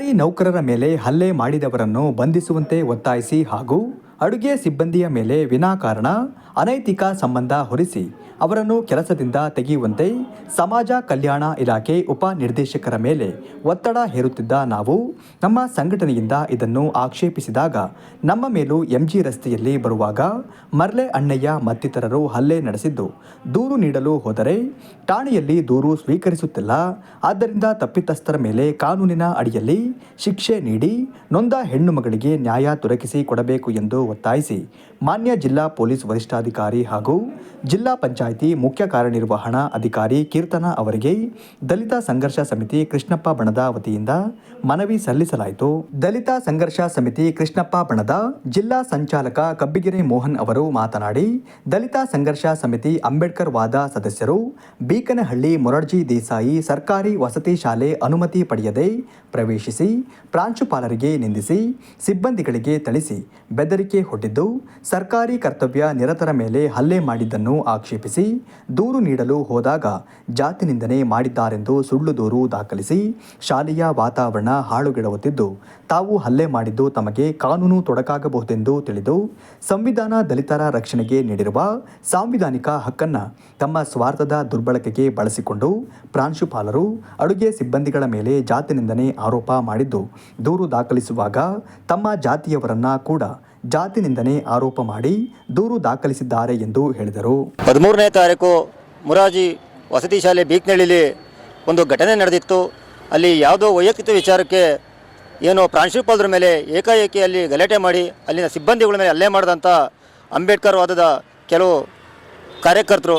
ಸರ್ಕಾರಿ ನೌಕರರ ಮೇಲೆ ಹಲ್ಲೆ ಮಾಡಿದವರನ್ನು ಬಂಧಿಸುವಂತೆ ಒತ್ತಾಯಿಸಿ ಹಾಗೂ ಅಡುಗೆ ಸಿಬ್ಬಂದಿಯ ಮೇಲೆ ವಿನಾಕಾರಣ, ಅನೈತಿಕ ಸಂಬಂಧ ಹೊರಿಸಿ ಅವರನ್ನು ಕೆಲಸದಿಂದ ತೆಗೆಯುವಂತೆ ಸಮಾಜ ಕಲ್ಯಾಣ ಇಲಾಖೆ ಉಪ ನಿರ್ದೇಶಕರ ಮೇಲೆ ಒತ್ತಡ ಹೇರುತ್ತಿದ್ದ ನಾವು, ನಮ್ಮ ಸಂಘಟನೆಯಿಂದ ಇದನ್ನು ಆಕ್ಷೇಪಿಸಿದಾಗ ನಮ್ಮ ಮೇಲೂ ಎಂಜಿ ರಸ್ತೆಯಲ್ಲಿ ಬರುವಾಗ ಮರ್ಲೆ ಅಣ್ಣಯ್ಯ ಮತ್ತಿತರರು ಹಲ್ಲೆ ನಡೆಸಿದ್ದು, ದೂರು ನೀಡಲು ಹೋದರೆ ಠಾಣೆಯಲ್ಲಿ ದೂರು ಸ್ವೀಕರಿಸುತ್ತಿಲ್ಲ, ಆದ್ದರಿಂದ ತಪ್ಪಿತಸ್ಥರ ಮೇಲೆ ಕಾನೂನಿನ ಅಡಿಯಲ್ಲಿ ಶಿಕ್ಷೆ ನೀಡಿ, ನೊಂದ ಹೆಣ್ಣು ಮಗಳಿಗೆ ನ್ಯಾಯ ದೊರಕಿಸಿ ಕೊಡಬೇಕು ಎಂದು ಒತ್ತಾಯಿಸಿ ಮಾನ್ಯ ಜಿಲ್ಲಾ ಪೊಲೀಸ್ ವರಿಷ್ಠಾಧಿಕಾರಿ ಹಾಗೂ ಜಿಲ್ಲಾ ಪಂಚಾಯಿತಿ ಮುಖ್ಯ ಕಾರ್ಯನಿರ್ವಹಣಾ ಅಧಿಕಾರಿ ಕೀರ್ತನ ಅವರಿಗೆ ದಲಿತ ಸಂಘರ್ಷ ಸಮಿತಿ ಕೃಷ್ಣಪ್ಪ ಬಣದ ವತಿಯಿಂದ ಮನವಿ ಸಲ್ಲಿಸಲಾಯಿತು. ದಲಿತ ಸಂಘರ್ಷ ಸಮಿತಿ ಕೃಷ್ಣಪ್ಪ ಬಣದ ಜಿಲ್ಲಾ ಸಂಚಾಲಕ ಕಬ್ಬಿಗೆರೆ ಮೋಹನ್ ಅವರು ಮಾತನಾಡಿ, ದಲಿತ ಸಂಘರ್ಷ ಸಮಿತಿ ಅಂಬೇಡ್ಕರ್ ವಾದ ಸದಸ್ಯರು ಬೀಕನಹಳ್ಳಿ ಮೊರಡ್ಜಿ ದೇಸಾಯಿ ಸರ್ಕಾರಿ ವಸತಿ ಶಾಲೆ ಅನುಮತಿ ಪಡೆಯದೆ ಪ್ರವೇಶಿಸಿ ಪ್ರಾಂಶುಪಾಲರಿಗೆ ನಿಂದಿಸಿ, ಸಿಬ್ಬಂದಿಗಳಿಗೆ ಥಳಿಸಿ, ಬೆದರಿಕೆ ಹೊಡ್ಡಿದ್ದು ಸರ್ಕಾರಿ ಕರ್ತವ್ಯ ನಿರತರ ಮೇಲೆ ಹಲ್ಲೆ ಮಾಡಿದ್ದನ್ನು ಆಕ್ಷೇಪಿಸಿ ದೂರು ನೀಡಲು ಹೋದಾಗ ಜಾತಿ ನಿಂದನೆ ಮಾಡಿದ್ದಾರೆಂದು ಸುಳ್ಳು ದೂರು ದಾಖಲಿಸಿ ಶಾಲೆಯ ವಾತಾವರಣ ಹಾಳುಗೆಡವುತ್ತಿದ್ದು, ತಾವು ಹಲ್ಲೆ ಮಾಡಿದ್ದು ತಮಗೆ ಕಾನೂನು ತೊಡಕಾಗಬಹುದೆಂದು ತಿಳಿದು ಸಂವಿಧಾನ ದಲಿತರ ರಕ್ಷಣೆಗೆ ನೀಡಿರುವ ಸಾಂವಿಧಾನಿಕ ಹಕ್ಕನ್ನು ತಮ್ಮ ಸ್ವಾರ್ಥದ ದುರ್ಬಳಕೆಗೆ ಬಳಸಿಕೊಂಡು ಪ್ರಾಂಶುಪಾಲರು ಅಡುಗೆ ಸಿಬ್ಬಂದಿಗಳ ಮೇಲೆ ಜಾತಿ ನಿಂದನೆ ಆರೋಪ ಮಾಡಿದ್ದು, ದೂರು ದಾಖಲಿಸುವಾಗ ತಮ್ಮ ಜಾತಿಯವರನ್ನ ಕೂಡ ಜಾತಿ ನಿಂದನೆ ಆರೋಪ ಮಾಡಿ ದೂರು ದಾಖಲಿಸಿದ್ದಾರೆ ಎಂದು ಹೇಳಿದರು. ಹದಿಮೂರನೇ ತಾರೀಕು ಮುರಾಜಿ ವಸತಿ ಶಾಲೆ ಬೀಕ್ನಳ್ಳಿಲಿ ಒಂದು ಘಟನೆ ನಡೆದಿತ್ತು. ಅಲ್ಲಿ ಯಾವುದೋ ವೈಯಕ್ತಿಕ ವಿಚಾರಕ್ಕೆ ಏನೋ ಪ್ರಾಂಶುಪಾಲರ ಮೇಲೆ ಏಕಾಏಕಿ ಅಲ್ಲಿ ಗಲಾಟೆ ಮಾಡಿ, ಅಲ್ಲಿನ ಸಿಬ್ಬಂದಿಗಳ ಮೇಲೆ ಅಲ್ಲೇ ಮಾಡಿದಂಥ ಅಂಬೇಡ್ಕರ್ ವಾದದ ಕೆಲವು ಕಾರ್ಯಕರ್ತರು.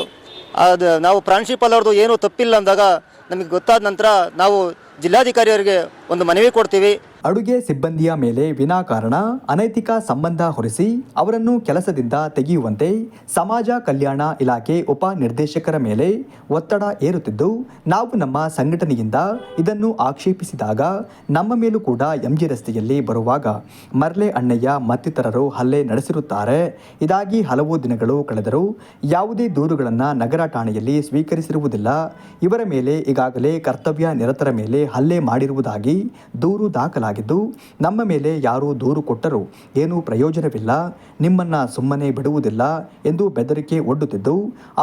ಅದು ನಾವು ಪ್ರಾಂಶುಪಾಲರದು ಏನೂ ತಪ್ಪಿಲ್ಲ ಅಂದಾಗ ನಮಗೆ ಗೊತ್ತಾದ ನಂತರ ನಾವು ಜಿಲ್ಲಾಧಿಕಾರಿಯವರಿಗೆ ಒಂದು ಮನವಿ ಕೊಡ್ತೀವಿ. ಅಡುಗೆ ಸಿಬ್ಬಂದಿಯ ಮೇಲೆ ವಿನಾಕಾರಣ ಅನೈತಿಕ ಸಂಬಂಧ ಹೊರಿಸಿ ಅವರನ್ನು ಕೆಲಸದಿಂದ ತೆಗೆಯುವಂತೆ ಸಮಾಜ ಕಲ್ಯಾಣ ಇಲಾಖೆ ಉಪ ನಿರ್ದೇಶಕರ ಮೇಲೆ ಒತ್ತಡ ಏರುತ್ತಿದ್ದು, ನಾವು ನಮ್ಮ ಸಂಘಟನೆಯಿಂದ ಇದನ್ನು ಆಕ್ಷೇಪಿಸಿದಾಗ ನಮ್ಮ ಮೇಲೂ ಕೂಡ ಎಂಜಿ ರಸ್ತೆಯಲ್ಲಿ ಬರುವಾಗ ಮರ್ಲೆ ಅಣ್ಣಯ್ಯ ಮತ್ತಿತರರು ಹಲ್ಲೆ ನಡೆಸಿರುತ್ತಾರೆ. ಇದಾಗಿ ಹಲವು ದಿನಗಳು ಕಳೆದರೂ ಯಾವುದೇ ದೂರುಗಳನ್ನು ನಗರ ಠಾಣೆಯಲ್ಲಿ ಸ್ವೀಕರಿಸಿರುವುದಿಲ್ಲ. ಇವರ ಮೇಲೆ ಈಗಾಗಲೇ ಕರ್ತವ್ಯ ನಿರತರ ಮೇಲೆ ಹಲ್ಲೆ ಮಾಡಿರುವುದಾಗಿ ದೂರು ದಾಖಲಾಗಿದ್ದು ನಮ್ಮ ಮೇಲೆ ಯಾರು ದೂರು ಕೊಟ್ಟರೂ ಏನೂ ಪ್ರಯೋಜನವಿಲ್ಲ, ನಿಮ್ಮನ್ನ ಸುಮ್ಮನೆ ಬಿಡುವುದಿಲ್ಲ ಎಂದು ಬೆದರಿಕೆ ಒಡ್ಡುತ್ತಿದ್ದು,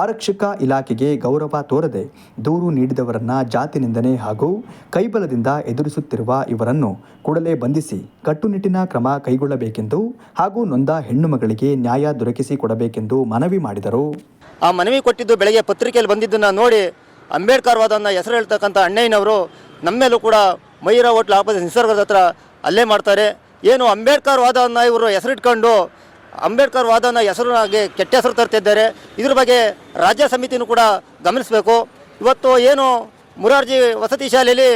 ಆರಕ್ಷಕ ಇಲಾಖೆಗೆ ಗೌರವ ತೋರದೆ ದೂರು ನೀಡಿದವರನ್ನ ಜಾತಿ ನಿಂದನೆ ಹಾಗೂ ಕೈಬಲದಿಂದ ಎದುರಿಸುತ್ತಿರುವ ಇವರನ್ನು ಕೂಡಲೇ ಬಂಧಿಸಿ ಕಟ್ಟುನಿಟ್ಟಿನ ಕ್ರಮ ಕೈಗೊಳ್ಳಬೇಕೆಂದು ಹಾಗೂ ನೊಂದ ಹೆಣ್ಣು ನ್ಯಾಯ ದೊರಕಿಸಿ ಕೊಡಬೇಕೆಂದು ಮನವಿ ಮಾಡಿದರು. ಆ ಮನವಿ ಕೊಟ್ಟಿದ್ದು ಬೆಳಗ್ಗೆ ಪತ್ರಿಕೆಯಲ್ಲಿ ಬಂದಿದ್ದನ್ನು ನೋಡಿ ಅಂಬೇಡ್ಕರ್ ವಾದನ ಹೆಸರು ಹೇಳ್ತಕ್ಕಂಥ ಅಣ್ಣಯ್ಯನವರು ನಮ್ಮೇಲೂ ಕೂಡ ಮೈರ ಹೋಟ್ಲ್ ಆಪದ ನಿಸರ್ಗದ ಹತ್ರ ಅಲ್ಲೇ ಮಾಡ್ತಾರೆ. ಏನು ಅಂಬೇಡ್ಕರ್ ವಾದವನ್ನು ಇವರು ಹೆಸರಿಟ್ಕೊಂಡು ಅಂಬೇಡ್ಕರ್ ವಾದನ ಹೆಸರಿನಾಗೆ ಕೆಟ್ಟ ಹೆಸರು ತರ್ತಿದ್ದಾರೆ ಇದ್ರ ಬಗ್ಗೆ ರಾಜ್ಯ ಸಮಿತಿನೂ ಕೂಡ ಗಮನಿಸಬೇಕು. ಇವತ್ತು ಏನು ಮುರಾರ್ಜಿ ವಸತಿ ಶಾಲೆಯಲ್ಲಿ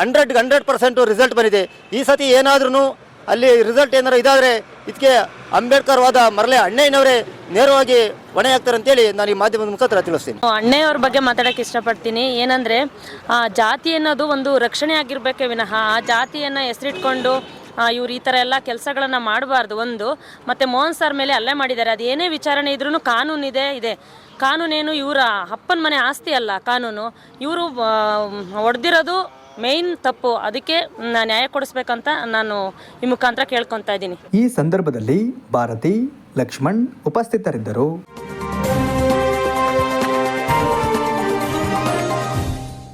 ಹಂಡ್ರೆಡ್ ಹಂಡ್ರೆಡ್ ಪರ್ಸೆಂಟು ರಿಸಲ್ಟ್ ಬಂದಿದೆ. ಈ ಸತಿ ಏನಾದ್ರೂ ಅಲ್ಲಿ ರಿಸಲ್ಟ್ ಏನಾರು ಇದಾದ್ರೆ ಇದಕ್ಕೆ ಅಂಬೇಡ್ಕರ್ ವಾದ ಮರಳೆ ಅಣ್ಣಯ್ಯನವರೇ ನೇರವಾಗಿ ಹೊಣೆ ಆಗ್ತಾರೆ ಅಂತೇಳಿ ನಾನು ಈ ಮಾಧ್ಯಮದ ಮುಖಾಂತರ ತಿಳಿಸ್ತೀನಿ. ಅಣ್ಣಯ್ಯವ್ರ ಬಗ್ಗೆ ಮಾತಾಡಕ್ಕೆ ಇಷ್ಟಪಡ್ತೀನಿ. ಏನಂದರೆ, ಆ, ಜಾತಿ ಅನ್ನೋದು ಒಂದು ರಕ್ಷಣೆ ಆಗಿರಬೇಕೇ ವಿನಃ. ಆ ಜಾತಿಯನ್ನು ಹೆಸರಿಟ್ಕೊಂಡು ಇವ್ರು ಈ ಥರ ಎಲ್ಲ ಕೆಲಸಗಳನ್ನು ಮಾಡಬಾರ್ದು ಒಂದು. ಮತ್ತು ಮೋಹನ್ ಸರ್ ಮೇಲೆ ಅಲ್ಲೇ ಮಾಡಿದ್ದಾರೆ. ಅದು ಏನೇ ವಿಚಾರಣೆ ಇದ್ರೂ ಕಾನೂನಿದೆ ಇದೆ ಕಾನೂನೇನು ಇವರ ಅಪ್ಪನ ಮನೆ ಆಸ್ತಿ ಅಲ್ಲ, ಕಾನೂನು. ಇವರು ಹೊಡೆದಿರೋದು ಮೇಯ್ನ್ ತಪ್ಪು, ಅದಕ್ಕೆ ನ್ಯಾಯ ಕೊಡಿಸ್ಬೇಕಂತ ನಾನು ಈ ಮುಖಾಂತರ ಕೇಳ್ಕೊತಾ ಇದ್ದೀನಿ. ಈ ಸಂದರ್ಭದಲ್ಲಿ ಭಾರತಿ, ಲಕ್ಷ್ಮಣ್ ಉಪಸ್ಥಿತರಿದ್ದರು.